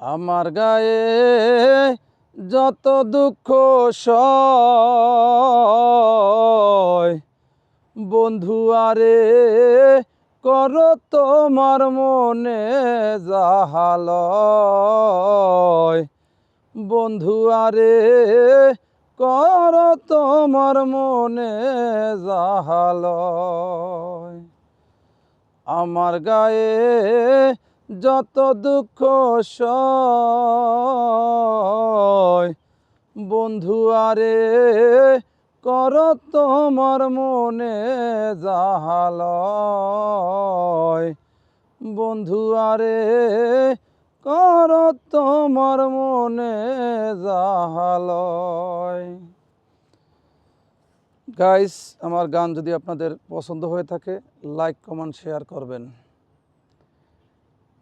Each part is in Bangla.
আমার গায়ে যত দুঃখ বন্ধু আরে কর তোমার মনে জাহাল বন্ধু আরে কর তোমার মনে জাহাল আমার গায়ে যত দুঃখ বন্ধু আরে, কর তোমার মনে জাহালয় বন্ধু আরে, কর তোমার মনে জাহালয় গাইস আমার গান যদি আপনাদের পছন্দ হয়ে থাকে লাইক কমেন্ট শেয়ার করবেন।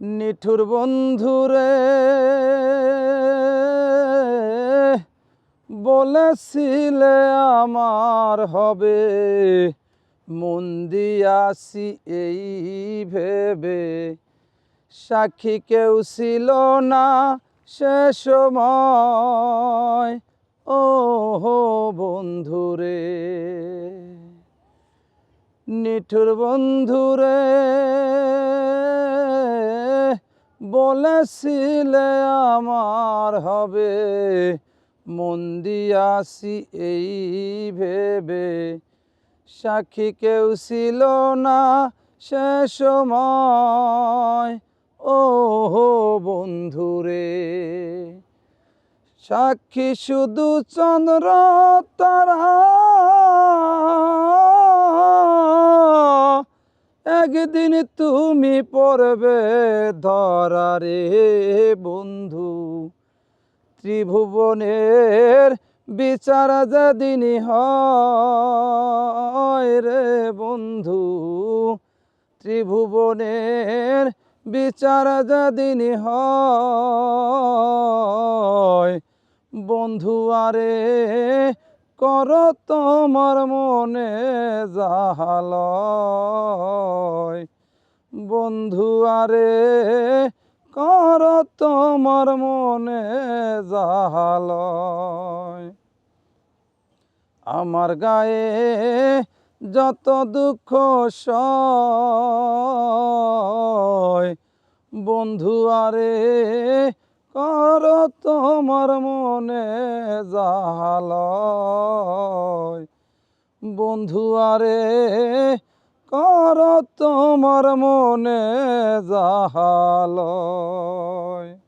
নিঠুর বন্ধুরে বলেছিলে আমার হবে, মন দিয়াছি এই ভেবে। সাক্ষী কেউ ছিল না সে সময়। ও হো বন্ধুরে নিঠুর বন্ধুরে বলেছিলে আমার হবে, মন দিয়াছি এই ভেবে। সাক্ষী কেউ ছিল না সে সময়। ও বন্ধুরে, সাক্ষী শুধু চন্দ্র তারা একদিন তুমি পড়বে ধরারে বন্ধু। ত্রিভুবনের বিচার যেদিন হয় রে বন্ধু, ত্রিভুবনের বিচার যেদিন হয় বন্ধু আরে কর তোমার মনে জাহাল বন্ধু, আরে, কর তোমার মনে জাহাল আমার গায়ে যত দুঃখ সয়। বন্ধু, আরে কর তোমার মনে জাহাল? বন্ধু আরে কর তোমার মনে জাহালয়